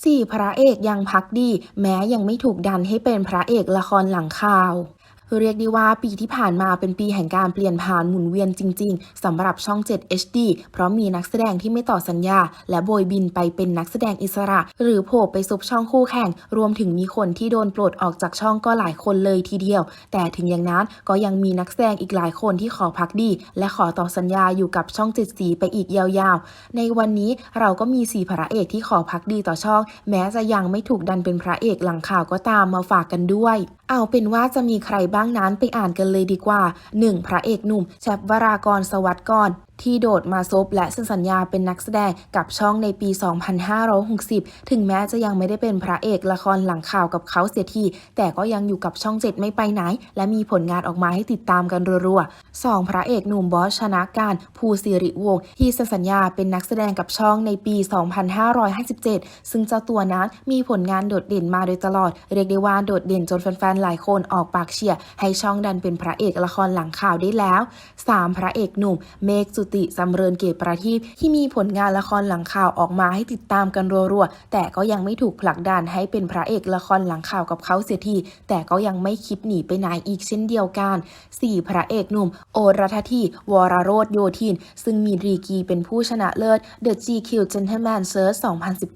4 พระเอกยังพักดี แม้ยังไม่ถูกดันให้เป็นพระเอกละครหลังข่าว เรียกได้ว่าปีที่ผ่านมาเป็นปีแห่งการเปลี่ยนผ่านหมุนเวียนจริง ๆสำหรับช่อง 7 HD เพราะมีนักแสดงที่ไม่ต่อสัญญา และโบยบินไปเป็นนักแสดงอิสระ หรือโผล่ไปซุบช่องคู่แข่ง รวมถึงมีคนที่โดนปลดออกจากช่องก็หลายคนเลยทีเดียว แต่ถึงอย่างนั้นก็ยังมีนักแสดงอีกหลายคนที่ขอพักดี และขอต่อสัญญาอยู่กับช่องเจ็ดสีไปอีกยาวๆ ในวันนี้เราก็มีสี่พระเอกที่ขอพักดีต่อช่อง แม้จะยังไม่ถูกดันเป็นพระเอกหลังข่าวก็ตามมาฝากกันด้วย เอาเป็นว่าจะมีใครบ้างนั้นไปอ่านกันเลยดีกว่า 1. พระเอกหนุ่มแชปวรากรสวัสดิ์กร ที่โดดมาซบและเซ็นสัญญาเป็นนักแสดงกับช่องในปี 2560 ถึงแม้จะยังไม่ได้เป็นพระเอกละครหลังข่าวกับเขาเสียที แต่ก็ยังอยู่กับช่อง7ไม่ไปไหน และมีผลงานออกมาให้ติดตามกันรัวๆ 2. พระเอกหนุ่มบอสชนะการภูสิริวงศ์ที่เซ็นสัญญาเป็นนักแสดงกับช่องในปี 2557 ซึ่งเจ้าตัวนั้นมีผลงานโดดเด่นมาโดยตลอด เรียกได้ว่าโดดเด่นจนแฟนๆหลายคนออกปากเชียร์ให้ช่องดันเป็นพระเอกละครหลังข่าวได้แล้ว 3. พระเอกหนุ่มเมฆสุติสำเริญเกตประทีปที่มีผลงานละครหลังข่าวออกมาให้ติดตามกันรัวๆ แต่ก็ยังไม่ถูกผลักดันให้เป็นพระเอกละครหลังข่าวกับเขาเสียที แต่ก็ยังไม่คิดหนีไปไหนอีกเช่นเดียวกัน 4. พระเอกหนุ่ม โอรัฐทีวรโรธโยธิน ซึ่งมีดีกีเป็นผู้ชนะเลิศ The GQ Gentleman Search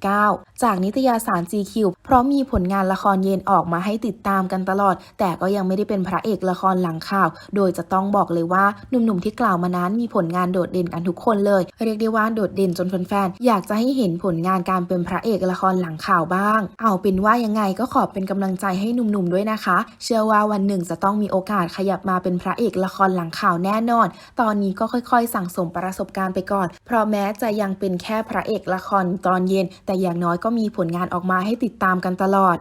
2019 จากนิตยสาร GQ เพราะมีผลงานละครเย็นออกมาให้ติดตามกันตลอด แต่ก็ยังไม่ได้เป็นพระเอกละครหลังข่าว โดยจะต้องบอกเลยว่าหนุ่มๆที่กล่าวมานั้นมีผลงานโดดเด่นกันทุกคนเลย เรียกได้ว่าโดดเด่นจนแฟนๆอยากจะให้เห็นผลงานการเป็นพระเอกละครหลังข่าวบ้าง เอาเป็นว่ายังไงก็ขอเป็นกำลังใจให้หนุ่มๆด้วยนะคะ เชื่อว่าวันหนึ่งจะต้องมีโอกาสขยับมาเป็นพระเอกละครหลังข่าวแน่นอน ตอนนี้ก็ค่อยๆ สั่งสมประสบการณ์ไปก่อน เพราะแม้จะยังเป็นแค่พระเอกละครตอนเย็น แต่อย่างน้อยก็มีผลงานออกมาให้ติดตามกันตลอด